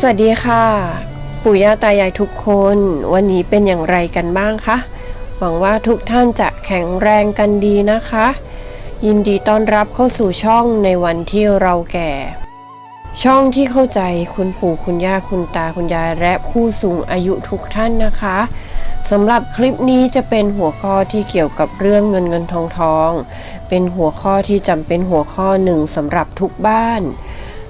สวัสดีค่ะ ปู่ย่าตายายทุกคน วันนี้เป็นอย่างไรกันบ้างคะหวังว่าทุกท่านจะแข็งแรงกันดีนะคะ ยินดีต้อนรับเข้าสู่ช่องในวันที่เราแก่ ช่องที่เข้าใจคุณปู่คุณย่าคุณตาคุณยายและผู้สูงอายุทุกท่านนะคะสำหรับคลิปนี้จะเป็นหัวข้อที่เกี่ยวกับเรื่องเงินเงินทองทอง เป็นหัวข้อที่จำเป็นหัวข้อหนึ่งสำหรับทุกบ้าน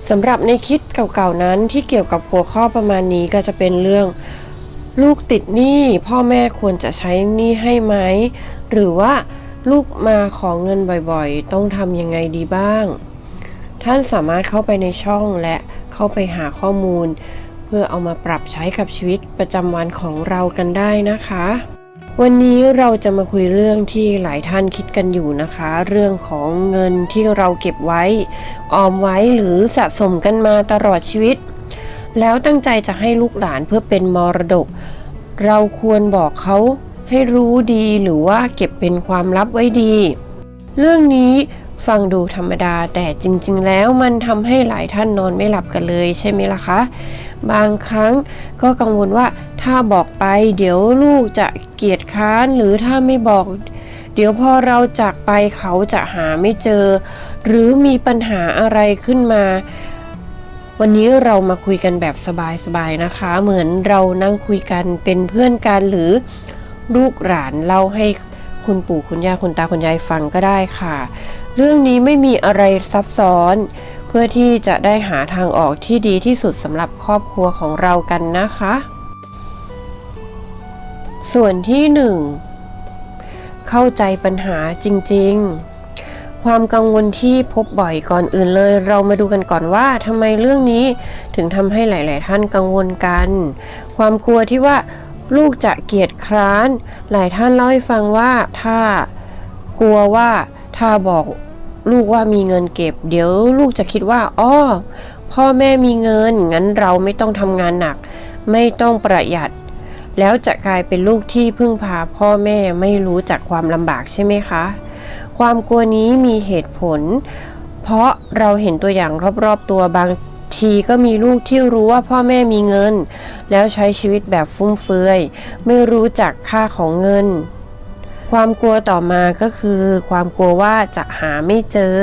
สำหรับในคลิปเก่าๆนั้นที่เกี่ยวกับหัวข้อประมาณนี้ก็จะเป็นเรื่อง ลูกติดหนี้พ่อแม่ควรจะใช้หนี้ให้ไหม หรือว่าลูกมาขอเงินบ่อยๆ ต้องทำยังไงดีบ้าง ท่านสามารถเข้าไปในช่องและเข้าไปหาข้อมูล เพื่อเอามาปรับใช้กับชีวิตประจำวันของเรากันได้นะคะ วันนี้เราจะมาคุยเรื่องที่หลายท่านคิดกันอยู่นะคะ เรื่องของเงินที่เราเก็บไว้ ออมไว้หรือสะสมกันมาตลอดชีวิต แล้วตั้งใจจะให้ลูกหลานเพื่อเป็นมรดก เราควรบอกเขาให้รู้ดีหรือว่าเก็บเป็นความลับไว้ดี เรื่องนี้ฟังดูธรรมดาแต่จริง ๆ แล้วมันทำให้หลายท่านนอนไม่หลับกันเลยใช่ไหมล่ะคะ บางครั้งก็กังวลว่าถ้าบอกไป เดี๋ยวลูกจะเกียจค้านหรือถ้าไม่บอก เดี๋ยวพอเราจากไปเขาจะหาไม่เจอ หรือมีปัญหาอะไรขึ้นมา วันนี้เรามาคุยกันแบบสบายๆนะคะ เหมือนเรานั่งคุยกันเป็นเพื่อนกันหรือลูกหลานเล่าให้คุณปู่คุณย่าคุณตาคุณยายฟังก็ได้ค่ะ เรื่องนี้ไม่มีอะไรซับซ้อน พื่อที่จะได้หาทางออกที่ดีที่สุดสำหรับครอบครัวของเรากันนะคะ ส่วนที่หนึ่งเข้าใจปัญหาจริง ๆความกังวลที่พบบ่อยก่อนอื่นเลย เรามาดูกันก่อนว่าทำไมเรื่องนี้ถึงทำให้หลาย ๆ ท่านกังวลกัน ความกลัวที่ว่าลูกจะเกียจคร้าน หลายท่านเล่าให้ฟังว่าถ้ากลัวว่าถ้าบอก ลูกว่ามีเงินเก็บ เดี๋ยวลูกจะคิดว่าอ้อพ่อแม่มีเงิน งั้นเราไม่ต้องทำงานหนัก ไม่ต้องประหยัด แล้วจะกลายเป็นลูกที่พึ่งพาพ่อแม่ไม่รู้จักความลำบากใช่ไหมคะ ความกลัวนี้มีเหตุผล เพราะเราเห็นตัวอย่างรอบๆตัวบางทีก็มีลูกที่รู้ว่าพ่อแม่มีเงิน แล้วใช้ชีวิตแบบฟุ่มเฟือย ไม่รู้จักค่าของเงิน ความกลัวต่อมาก็คือความกลัวว่าจะหาไม่เจอ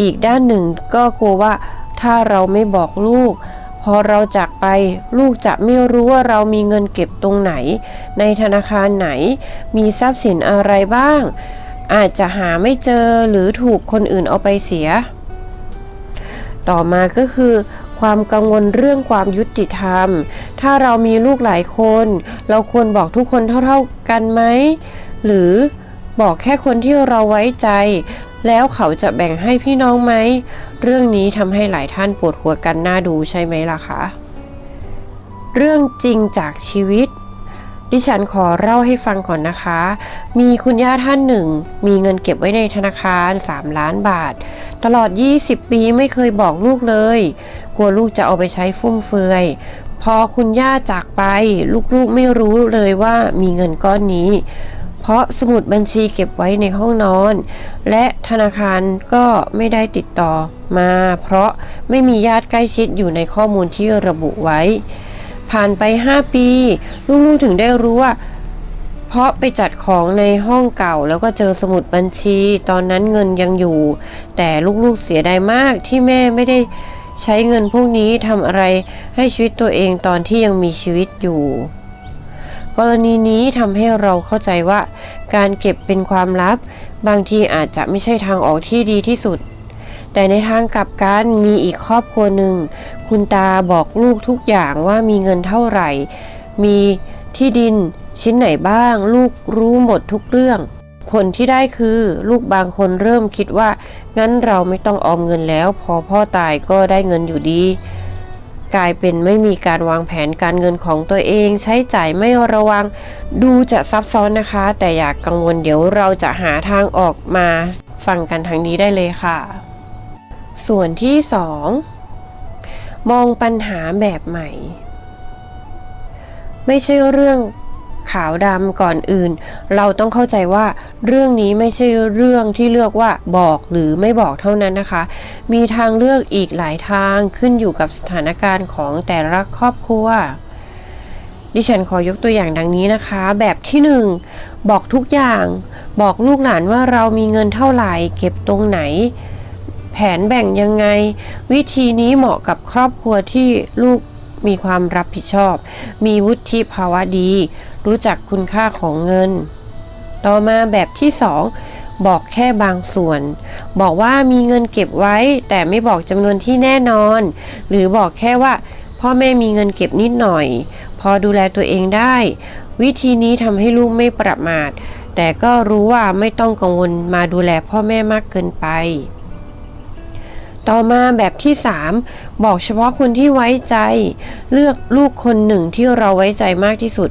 อีกด้านหนึ่งก็กลัวว่าถ้าเราไม่บอกลูก พอเราจากไปลูกจะไม่รู้ว่าเรามีเงินเก็บตรงไหน ในธนาคารไหน มีทรัพย์สินอะไรบ้าง อาจจะหาไม่เจอหรือถูกคนอื่นเอาไปเสีย ต่อมาก็คือความกังวลเรื่องความยุติธรรม ถ้าเรามีลูกหลายคน เราควรบอกทุกคนเท่าๆกันไหม หรือบอกแค่คนที่เราไว้ใจ แล้วเขาจะแบ่งให้พี่น้องไหม เรื่องนี้ทำให้หลายท่านปวดหัวกันน่าดูใช่ไหมล่ะคะ เรื่องจริงจากชีวิต ดิฉันขอเล่าให้ฟังก่อนนะคะ มีคุณย่าท่านหนึ่ง มีเงินเก็บไว้ในธนาคาร 3 ล้านบาท ตลอด 20 ปีไม่เคยบอกลูกเลย กลัวลูกจะเอาไปใช้ฟุ่มเฟือยพอคุณย่าจากไป ลูกๆไม่รู้เลยว่ามีเงินก้อนนี้ เพราะสมุดบัญชีเก็บไว้ในห้องนอน และธนาคารก็ไม่ได้ติดต่อมา เพราะไม่มีญาติใกล้ชิดอยู่ในข้อมูลที่ระบุไว้ ผ่านไป 5 ปี ลูกๆถึงได้รู้ว่า เพราะไปจัดของในห้องเก่าแล้วก็เจอสมุดบัญชี ตอนนั้นเงินยังอยู่ แต่ลูกๆเสียดายมากที่แม่ไม่ได้ใช้เงินพวกนี้ทำอะไรให้ชีวิตตัวเองตอนที่ยังมีชีวิตอยู่ กรณีนี้ทำให้เราเข้าใจว่า การเก็บเป็นความลับ บางทีอาจจะไม่ใช่ทางออกที่ดีที่สุด แต่ในทางกลับกันมีอีกครอบครัวหนึ่ง คุณตาบอกลูกทุกอย่างว่ามีเงินเท่าไหร่ มีที่ดินชิ้นไหนบ้าง ลูกรู้หมดทุกเรื่อง ผลที่ได้คือลูกบางคนเริ่มคิดว่า งั้นเราไม่ต้องออมเงินแล้ว พอพ่อตายก็ได้เงินอยู่ดี กลายเป็นไม่มีการวางแผนการเงินของตัวเอง ใช้จ่ายไม่ระวัง ดูจะซับซ้อนนะคะ แต่อยากกังวลเดี๋ยวเราจะหาทางออกมา ฟังกันทางนี้ได้เลยค่ะ ส่วนที่ 2 มองปัญหาแบบใหม่ ไม่ใช่เรื่อง ขาวดำก่อนอื่น เราต้องเข้าใจว่าเรื่องนี้ไม่ใช่เรื่องที่เลือกว่าบอกหรือไม่บอกเท่านั้นนะคะ มีทางเลือกอีกหลายทางขึ้นอยู่กับสถานการณ์ของแต่ละครอบครัวดิฉันขอยกตัวอย่างดังนี้นะคะ แบบที่หนึ่งบอกทุกอย่าง บอกลูกหลานว่าเรามีเงินเท่าไหร่ เก็บตรงไหน แผนแบ่งยังไง วิธีนี้เหมาะกับครอบครัวที่ลูก มีความรับผิดชอบ มีวุฒิภาวะดี รู้จักคุณค่าของเงิน ต่อมาแบบที่สองบอกแค่บางส่วน บอกว่ามีเงินเก็บไว้ แต่ไม่บอกจำนวนที่แน่นอน หรือบอกแค่ว่า พ่อแม่มีเงินเก็บนิดหน่อย พอดูแลตัวเองได้ วิธีนี้ทำให้ลูกไม่ประมาท แต่ก็รู้ว่าไม่ต้องกังวลมาดูแลพ่อแม่มากเกินไป ต่อมาแบบที่ 3 บอกเฉพาะคนที่ไว้ใจ เลือกลูกคนหนึ่งที่เราไว้ใจมากที่สุด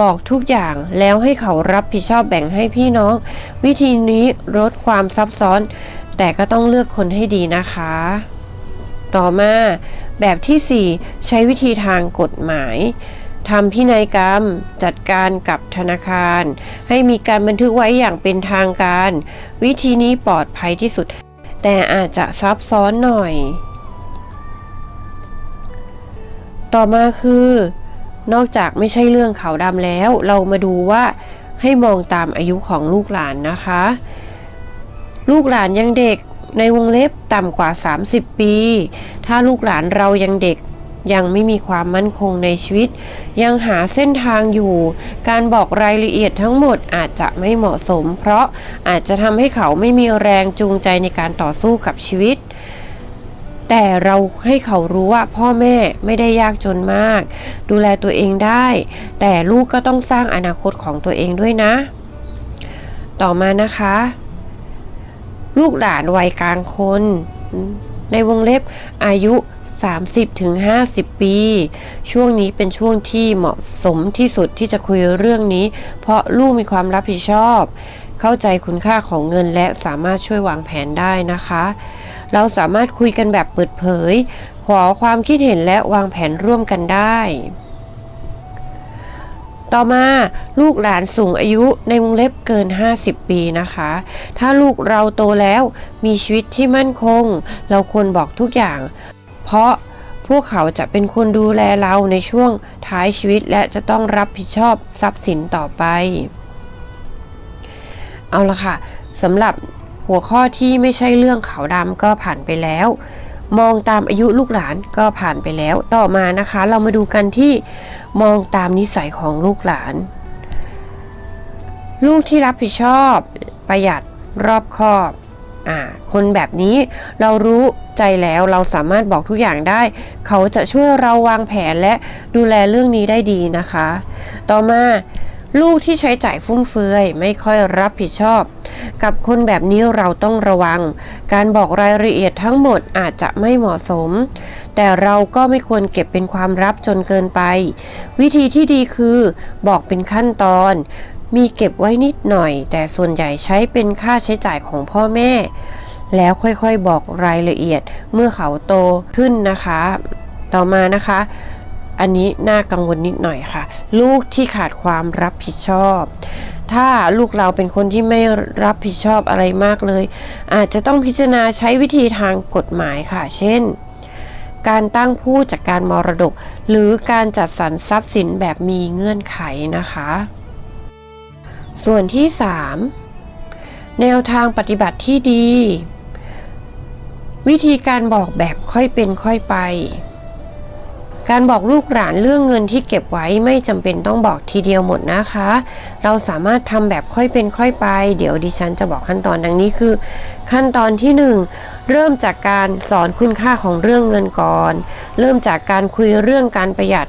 บอกทุกอย่างแล้วให้เขารับผิดชอบแบ่งให้พี่น้อง วิธีนี้ลดความซับซ้อน แต่ก็ต้องเลือกคนให้ดีนะคะ ต่อมาแบบที่ 4 ใช้วิธีทางกฎหมายทำพินัยกรรม จัดการกับธนาคาร ให้มีการบันทึกไว้อย่างเป็นทางการ วิธีนี้ปลอดภัยที่สุด แต่อาจจะซับซ้อนหน่อย ต่อมาคือ นอกจากไม่ใช่เรื่องขาวดำแล้ว เรามาดูว่าให้มองตามอายุของลูกหลานนะคะ ลูกหลานยังเด็กในวงเล็บต่ำกว่า 30 ปี ถ้าลูกหลานเรายังเด็ก ยังไม่มีความมั่นคงในชีวิต ยังหาเส้นทางอยู่ การบอกรายละเอียดทั้งหมดอาจจะไม่เหมาะสม เพราะอาจจะทำให้เขาไม่มีแรงจูงใจในการต่อสู้กับชีวิต แต่เราให้เขารู้ว่าพ่อแม่ไม่ได้ยากจนมาก ดูแลตัวเองได้ แต่ลูกก็ต้องสร้างอนาคตของตัวเองด้วยนะ ต่อมานะคะ ลูกหลานวัยกลางคน ในวงเล็บอายุ 30ถึง50 ปี ช่วงนี้เป็นช่วงที่เหมาะสมที่สุดที่จะคุยเรื่องนี้ เพราะลูกมีความรับผิดชอบ เข้าใจคุณค่าของเงินและสามารถช่วยวางแผนได้นะคะ เราสามารถคุยกันแบบเปิดเผย ขอความคิดเห็นและวางแผนร่วมกันได้ ต่อมาลูกหลานสูงอายุในวงเล็บเกิน 50 ปีนะคะ ถ้าลูกเราโตแล้วมีชีวิตที่มั่นคง เราควรบอกทุกอย่าง เพราะพวกเขาจะเป็นคนดูแลเราในช่วงท้ายชีวิตและจะต้องรับผิดชอบทรัพย์สินต่อไป เอาละค่ะสำหรับหัวข้อที่ไม่ใช่เรื่องขาวดำก็ผ่านไปแล้ว มองตามอายุลูกหลานก็ผ่านไปแล้ว ต่อมานะคะ เรามาดูกันที่มองตามนิสัยของลูกหลาน ลูกที่รับผิดชอบ ประหยัดรอบคอบ อ่าคนแบบนี้เรารู้ใจแล้วเราสามารถบอกทุกอย่างได้ เขาจะช่วยเราวางแผนและดูแลเรื่องนี้ได้ดีนะคะ ต่อมาลูกที่ใช้จ่ายฟุ่มเฟือยไม่ค่อยรับผิดชอบ กับคนแบบนี้เราต้องระวัง การบอกรายละเอียดทั้งหมดอาจจะไม่เหมาะสม แต่เราก็ไม่ควรเก็บเป็นความลับจนเกินไป วิธีที่ดีคือบอกเป็นขั้นตอน มีเก็บไว้นิดหน่อย แต่ส่วนใหญ่ใช้เป็นค่าใช้จ่ายของพ่อแม่ แล้วค่อยๆบอกรายละเอียดเมื่อเขาโตขึ้นนะคะ ต่อมานะคะ อันนี้น่ากังวลนิดหน่อยค่ะ ลูกที่ขาดความรับผิดชอบ ถ้าลูกเราเป็นคนที่ไม่รับผิดชอบอะไรมากเลย อาจจะต้องพิจารณาใช้วิธีทางกฎหมายค่ะ เช่นการตั้งผู้จัดการมรดก หรือการจัดสรรทรัพย์สินแบบมีเงื่อนไขนะคะ ส่วนที่ 3 แนวทางปฏิบัติที่ดี วิธีการบอกแบบค่อยเป็นค่อยไป การบอกลูกหลานเรื่องเงินที่เก็บไว้ไม่จำเป็นต้องบอกทีเดียวหมดนะคะ เราสามารถทำแบบค่อยเป็นค่อยไป เดี๋ยวดิฉันจะบอกขั้นตอนดังนี้คือ ขั้นตอนที่ 1เริ่มจากการสอนคุณค่าของเรื่องเงินก่อน เริ่มจากการคุยเรื่องการประหยัด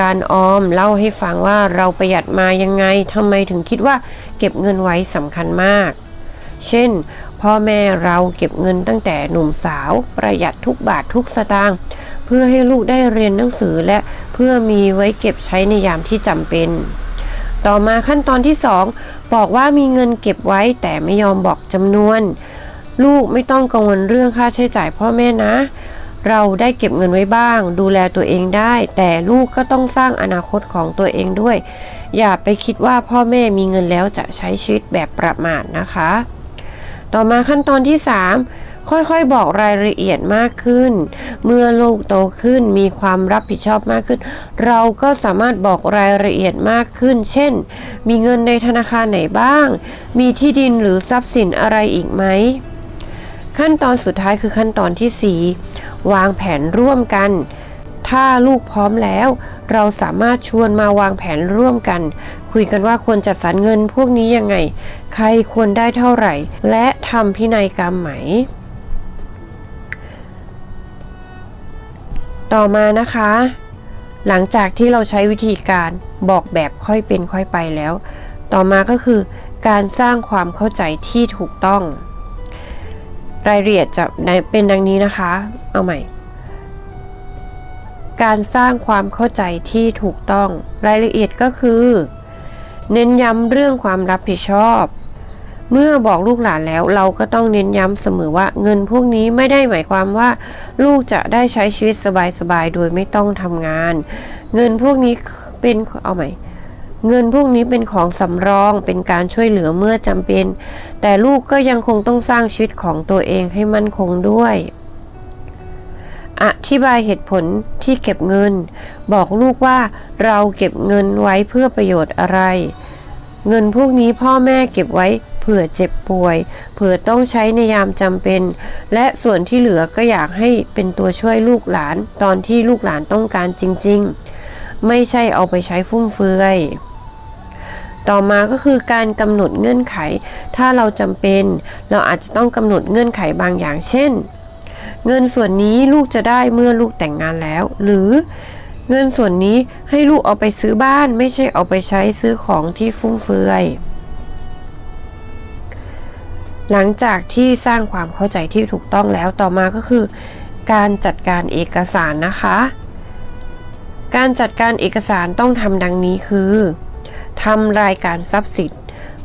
การออมเล่าให้ฟังว่าเราประหยัดมายังไงทำไมถึงคิดว่าเก็บเงินไว้สำคัญมาก เช่น พ่อแม่เราเก็บเงินตั้งแต่หนุ่มสาว ประหยัดทุกบาททุกสตางค์เพื่อให้ลูกได้เรียนหนังสือและเพื่อมีไว้เก็บใช้ในยามที่จำเป็น ต่อมาขั้นตอนที่ 2 บอกว่ามีเงินเก็บไว้แต่ไม่ยอมบอกจำนวน ลูกไม่ต้องกังวลเรื่องค่าใช้จ่ายพ่อแม่นะ เราได้เก็บเงินไว้บ้าง ดูแลตัวเองได้ แต่ลูกก็ต้องสร้างอนาคตของตัวเองด้วย อย่าไปคิดว่าพ่อแม่มีเงินแล้วจะใช้ชีวิตแบบประมาทนะคะ ต่อมาขั้นตอนที่ 3 ค่อยๆ บอกรายละเอียดมากขึ้น เมื่อลูกโตขึ้นมีความรับผิดชอบมากขึ้น เราก็สามารถบอกรายละเอียดมากขึ้น เช่น มีเงินในธนาคารไหนบ้าง มีที่ดินหรือทรัพย์สินอะไรอีกไหมขั้นตอนสุดท้ายคือขั้นตอนที่4 วางแผนร่วมกัน ถ้าลูกพร้อมแล้ว เราสามารถชวนมาวางแผนร่วมกัน คุยกันว่าควรจัดสรรเงินพวกนี้ยังไง ใครควรได้เท่าไหร่ และทำพินัยกรรมไหม ต่อมานะคะ หลังจากที่เราใช้วิธีการบอกแบบค่อยเป็นค่อยไปแล้ว ต่อมาก็คือการสร้างความเข้าใจที่ถูกต้อง รายละเอียดจะเป็นดังนี้นะคะ เอาใหม่ การสร้างความเข้าใจที่ถูกต้อง รายละเอียดก็คือ เน้นย้ำเรื่องความรับผิดชอบ เมื่อบอกลูกหลานแล้วเราก็ต้องเน้นย้ำเสมอว่าเงินพวกนี้ไม่ได้หมายความว่า ลูกจะได้ใช้ชีวิตสบายๆโดยไม่ต้องทำงาน เงินพวกนี้เป็นเอาใหม่ เงินพวกนี้เป็นของสำรองเป็นการช่วยเหลือเมื่อจำเป็น แต่ลูกก็ยังคงต้องสร้างชีวิตของตัวเองให้มั่นคงด้วย อธิบายเหตุผลที่เก็บเงิน บอกลูกว่าเราเก็บเงินไว้เพื่อประโยชน์อะไร เงินพวกนี้พ่อแม่เก็บไว้เผื่อเจ็บป่วย เผื่อต้องใช้ในยามจำเป็น และส่วนที่เหลือก็อยากให้เป็นตัวช่วยลูกหลาน ตอนที่ลูกหลานต้องการจริง ๆ ไม่ใช่เอาไปใช้ฟุ่มเฟือย ต่อมาก็คือการกำหนดเงื่อนไข ถ้าเราจำเป็น เราอาจจะต้องกำหนดเงื่อนไขบางอย่าง เช่น เงินส่วนนี้ลูกจะได้เมื่อลูกแต่งงานแล้ว หรือเงินส่วนนี้ให้ลูกเอาไปซื้อบ้าน ไม่ใช่เอาไปใช้ซื้อของที่ฟุ่มเฟือย หลังจากที่สร้างความเข้าใจที่ถูกต้องแล้วต่อมาก็คือ การจัดการเอกสารนะคะ การจัดการเอกสารต้องทำดังนี้คือ ทำรายการทรัพย์สิน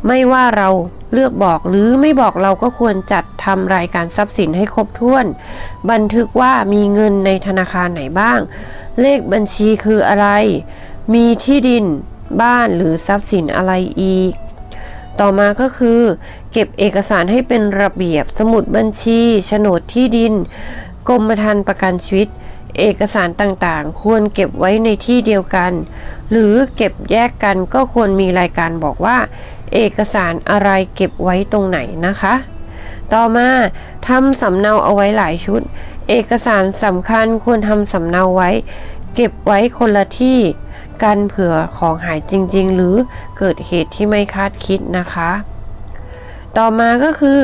ไม่ว่าเราเลือกบอกหรือไม่บอกเราก็ควรจัดทำรายการทรัพย์สินให้ครบถ้วน บันทึกว่ามีเงินในธนาคารไหนบ้าง เลขบัญชีคืออะไร มีที่ดินบ้านหรือทรัพย์สินอะไรอีก ต่อมาก็คือ เก็บเอกสารให้เป็นระเบียบสมุดบัญชีโฉนดที่ดิน กรมธรรม์ประกันชีวิต เอกสารต่างๆ ควรเก็บไว้ในที่เดียวกัน หรือเก็บแยกกันก็ควรมีรายการบอกว่า เอกสารอะไรเก็บไว้ตรงไหนนะคะ ต่อมาทำสำเนาเอาไว้หลายชุด เอกสารสำคัญควรทำสำเนาไว้ เก็บไว้คนละที่กันเผื่อของหายจริง ๆ หรือเกิดเหตุที่ไม่คาดคิดนะคะ ต่อมาก็คือ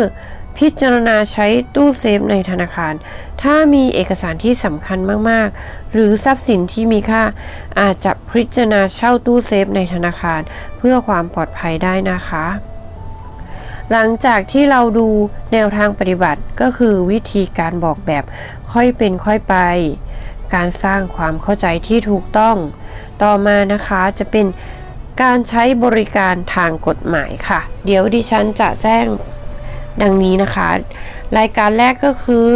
พิจารณาใช้ตู้เซฟในธนาคาร ถ้ามีเอกสารที่สำคัญมาก ๆ หรือทรัพย์สินที่มีค่า อาจจะพิจารณาเช่าตู้เซฟในธนาคาร เพื่อความปลอดภัยได้นะคะ หลังจากที่เราดูแนวทางปฏิบัติก็คือวิธีการบอกแบบค่อยเป็นค่อยไป การสร้างความเข้าใจที่ถูกต้อง ต่อมานะคะจะเป็นการใช้บริการทางกฎหมายค่ะ เดี๋ยวดิฉันจะแจ้ง ดังนี้นะคะ รายการแรกก็คือ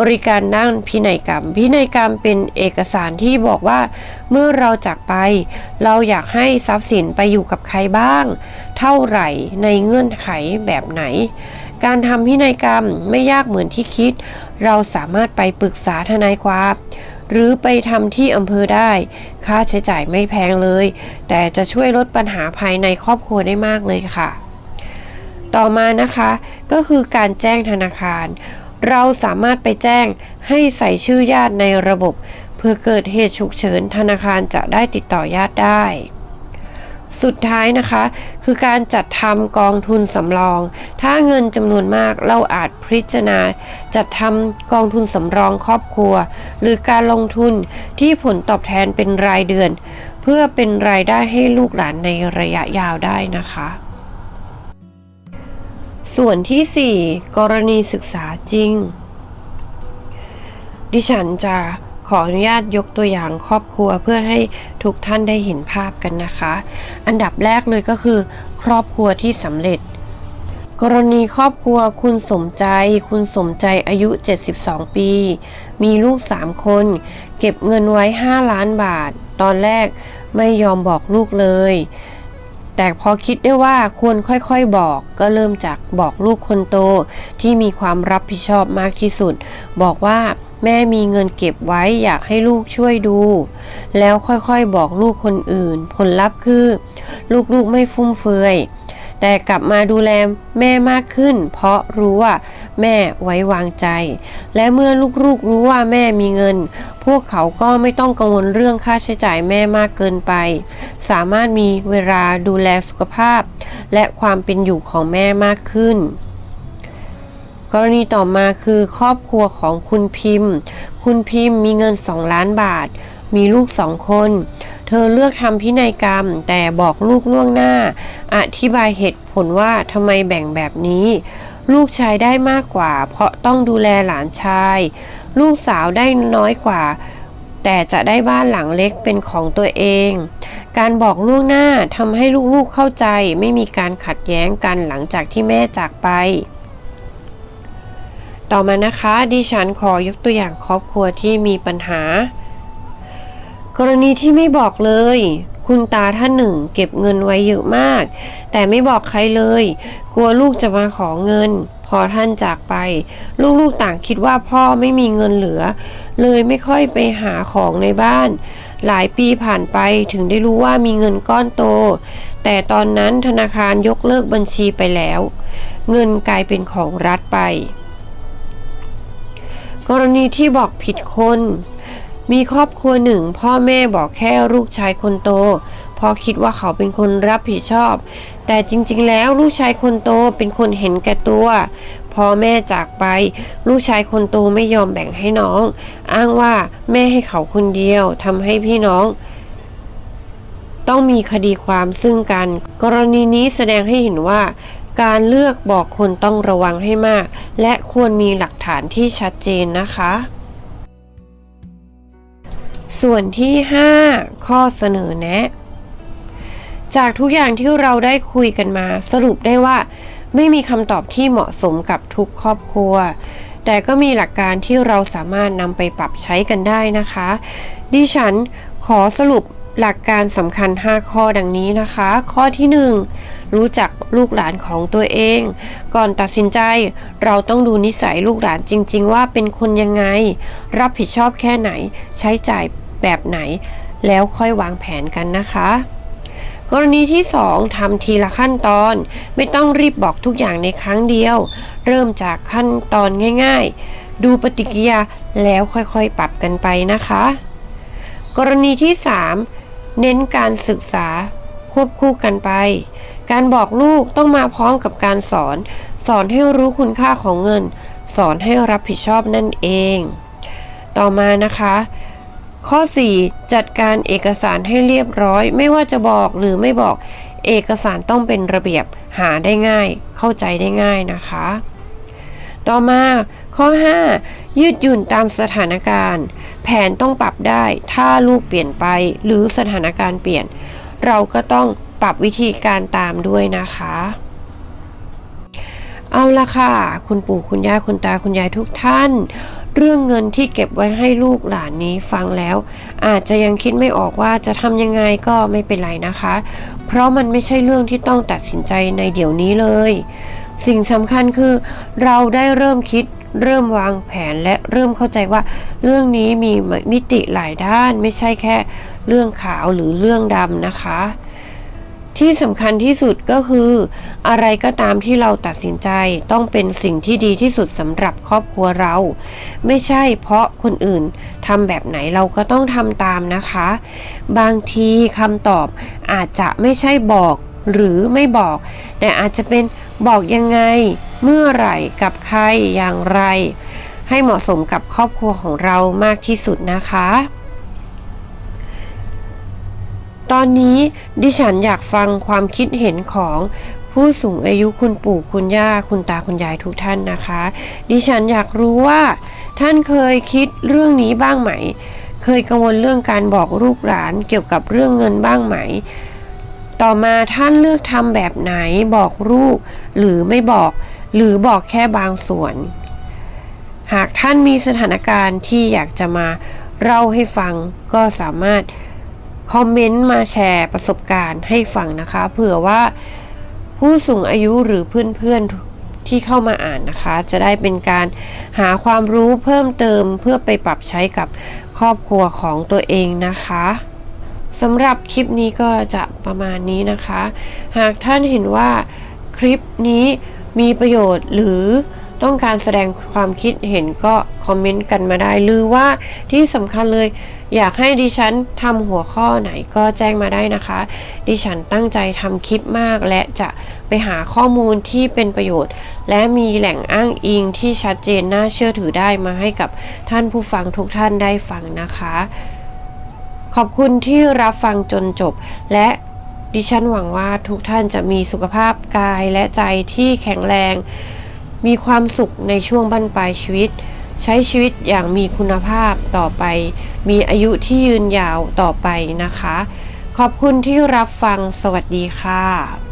บริการด้านพินัยกรรม พินัยกรรมเป็นเอกสารที่บอกว่า เมื่อเราจากไป เราอยากให้ทรัพย์สินไปอยู่กับใครบ้าง เท่าไหร่ในเงื่อนไขแบบไหน การทำพินัยกรรมไม่ยากเหมือนที่คิด เราสามารถไปปรึกษาทนายความหรือไปทำที่อำเภอได้ ค่าใช้จ่ายไม่แพงเลย แต่จะช่วยลดปัญหาภายในครอบครัวได้มากเลยค่ะ ต่อมานะคะก็คือการแจ้งธนาคาร เราสามารถไปแจ้งให้ใส่ชื่อญาติในระบบ เพื่อเกิดเหตุฉุกเฉินธนาคารจะได้ติดต่อญาติได้ สุดท้ายนะคะ คือการจัดทำกองทุนสำรอง ถ้าเงินจำนวนมากเราอาจพิจารณา จัดทำกองทุนสำรองครอบครัว หรือการลงทุนที่ผลตอบแทนเป็นรายเดือน เพื่อเป็นรายได้ให้ลูกหลานในระยะยาวได้นะคะ ส่วนที่ 4 กรณีศึกษาจริง ดิฉันจะขออนุญาตยกตัวอย่างครอบครัวเพื่อให้ทุกท่านได้เห็นภาพกันนะคะ อันดับแรกเลยก็คือ ครอบครัวที่สำเร็จ กรณีครอบครัวคุณสมใจ คุณสมใจอายุ 72 ปี มีลูก 3 คน เก็บเงินไว้ 5 ล้านบาท ตอนแรกไม่ยอมบอกลูกเลย แต่พอคิดได้ว่าควรค่อยๆบอก ก็เริ่มจากบอกลูกคนโตที่มีความรับผิดชอบมากที่สุด บอกว่าแม่มีเงินเก็บไว้อยากให้ลูกช่วยดู แล้วค่อยๆบอกลูกคนอื่น ผลลัพธ์คือ ลูกๆไม่ฟุ่มเฟือย แต่กลับมาดูแลแม่มากขึ้น เพราะรู้ว่าแม่ไว้วางใจ และเมื่อลูกๆรู้ว่าแม่มีเงิน พวกเขาก็ไม่ต้องกังวลเรื่องค่าใช้จ่ายแม่มากเกินไป สามารถมีเวลาดูแลสุขภาพ และความเป็นอยู่ของแม่มากขึ้นกรณีต่อมาคือครอบครัวของคุณพิมพ์ คุณพิมพ์มีเงิน 2 ล้านบาท มีลูกสองคน เธอเลือกทำพินัยกรรม แต่บอกลูกล่วงหน้า อธิบายเหตุผลว่าทำไมแบ่งแบบนี้ ลูกชายได้มากกว่า เพราะต้องดูแลหลานชาย ลูกสาวได้น้อยกว่า แต่จะได้บ้านหลังเล็กเป็นของตัวเอง การบอกล่วงหน้าทำให้ลูกๆเข้าใจ ไม่มีการขัดแย้งกันหลังจากที่แม่จากไปต่อมานะคะดิฉันขอยกตัวอย่างครอบครัวที่มีปัญหา กรณีที่ไม่บอกเลย คุณตาท่านหนึ่งเก็บเงินไว้เยอะมาก แต่ไม่บอกใครเลย กลัวลูกจะมาขอเงิน พอท่านจากไป ลูกๆต่างคิดว่าพ่อไม่มีเงินเหลือ เลยไม่ค่อยไปหาของในบ้าน หลายปีผ่านไปถึงได้รู้ว่ามีเงินก้อนโต แต่ตอนนั้นธนาคารยกเลิกบัญชีไปแล้ว เงินกลายเป็นของรัฐไป กรณีที่บอกผิดคน มีครอบครัวหนึ่ง พ่อแม่บอกแค่ลูกชายคนโตเพราะคิดว่าเขาเป็นคนรับผิดชอบ แต่จริงๆ แล้วลูกชายคนโตเป็นคนเห็นแก่ตัวพอแม่จากไป ลูกชายคนโตไม่ยอมแบ่งให้น้อง อ้างว่าแม่ให้เขาคนเดียวทำให้พี่น้อง ต้องมีคดีความซึ่งกัน กรณีนี้แสดงให้เห็นว่า การเลือกบอกคนต้องระวังให้มาก และควรมีหลักฐานที่ชัดเจนนะคะ ส่วนที่ 5 ข้อเสนอแนะ จากทุกอย่างที่เราได้คุยกันมา สรุปได้ว่า ไม่มีคำตอบที่เหมาะสมกับทุกครอบครัว แต่ก็มีหลักการที่เราสามารถนำไปปรับใช้กันได้นะคะ ดิฉันขอสรุปหลักการสำคัญ 5 ข้อดังนี้นะคะ ข้อที่ 1 รู้จักลูกหลานของตัวเอง ก่อนตัดสินใจ เราต้องดูนิสัยลูกหลานจริง ๆ ว่าเป็นคนยังไง รับผิดชอบแค่ไหน ใช้จ่าย แบบไหน แล้วค่อยวางแผนกันนะคะ กรณีที่ 2ทำทีละขั้นตอน ไม่ต้องรีบบอกทุกอย่างในครั้งเดียว เริ่มจากขั้นตอนง่าย ๆ ดูปฏิกิริยาแล้วค่อยๆปรับกันไปนะคะ กรณีที่ 3 เน้นการศึกษาควบคู่กันไป การบอกลูกต้องมาพร้อมกับการสอน สอนให้รู้คุณค่าของเงิน สอนให้รับผิดชอบนั่นเอง ต่อมานะคะ ข้อ 4 จัดการเอกสารให้เรียบร้อย ไม่ว่าจะบอกหรือไม่บอก เอกสารต้องเป็นระเบียบหาได้ง่าย เข้าใจได้ง่ายนะคะ ต่อมาข้อ 5 ยืดหยุ่นตามสถานการณ์ แผนต้องปรับได้ ถ้าลูกเปลี่ยนไปหรือสถานการณ์เปลี่ยน เราก็ต้องปรับวิธีการตามด้วยนะคะ เอาละค่ะ คุณปู่คุณย่าคุณตาคุณยายทุกท่าน เรื่องเงินที่เก็บไว้ให้ลูกหลานนี้ฟังแล้ว อาจจะยังคิดไม่ออกว่าจะทำยังไงก็ไม่เป็นไรนะคะ เพราะมันไม่ใช่เรื่องที่ต้องตัดสินใจในเดี๋ยวนี้เลย สิ่งสำคัญคือ เราได้เริ่มคิดเริ่มวางแผนและเริ่มเข้าใจว่า เรื่องนี้มีมิติหลายด้านไม่ใช่แค่ เรื่องขาวหรือเรื่องดำนะคะ ที่สำคัญที่สุดก็คือ อะไรก็ตามที่เราตัดสินใจต้องเป็นสิ่งที่ดีที่สุดสำหรับครอบครัวเรา ไม่ใช่เพราะคนอื่นทำแบบไหนเราก็ต้องทำตามนะคะ บางทีคำตอบอาจจะไม่ใช่บอกหรือไม่บอก แต่อาจจะเป็นบอกยังไง เมื่อไหร่กับใครอย่างไร ให้เหมาะสมกับครอบครัวของเรามากที่สุดนะคะ ตอนนี้ดิฉันอยากฟังความคิดเห็นของผู้สูงอายุคุณปู่คุณย่าคุณตาคุณยายทุกท่านนะคะ ดิฉันอยากรู้ว่า ท่านเคยคิดเรื่องนี้บ้างไหม เคยกังวลเรื่องการบอกลูกหลานเกี่ยวกับเรื่องเงินบ้างไหม ต่อมาท่านเลือกทำแบบไหนบอกลูก หรือไม่บอกหรือบอกแค่บางส่วน หากท่านมีสถานการณ์ที่อยากจะมาเล่าให้ฟังก็สามารถ คอมเมนต์มาแชร์ประสบการณ์ให้ฟังนะคะ เผื่อว่าผู้สูงอายุหรือเพื่อนๆที่เข้ามาอ่านนะคะ จะได้เป็นการหาความรู้เพิ่มเติมเพื่อไปปรับใช้กับครอบครัวของตัวเองนะคะสำหรับคลิปนี้ก็จะประมาณนี้นะคะ หากท่านเห็นว่าคลิปนี้มีประโยชน์หรือต้องการแสดงความคิดเห็นก็คอมเมนต์กันมาได้ หรือว่าที่สำคัญเลย อยากให้ดิฉันทำหัวข้อไหนก็แจ้งมาได้นะคะ ดิฉันตั้งใจทำคลิปมากและจะไปหาข้อมูลที่เป็นประโยชน์ และมีแหล่งอ้างอิงที่ชัดเจนน่าเชื่อถือได้มาให้กับท่านผู้ฟังทุกท่านได้ฟังนะคะ ขอบคุณที่รับฟังจนจบ และดิฉันหวังว่าทุกท่านจะมีสุขภาพกายและใจที่แข็งแรง มีความสุขในช่วงบั้นปลายชีวิต ใช้ชีวิตอย่างมีคุณภาพต่อไป มีอายุที่ยืนยาวต่อไปนะคะ ขอบคุณที่รับฟังสวัสดีค่ะ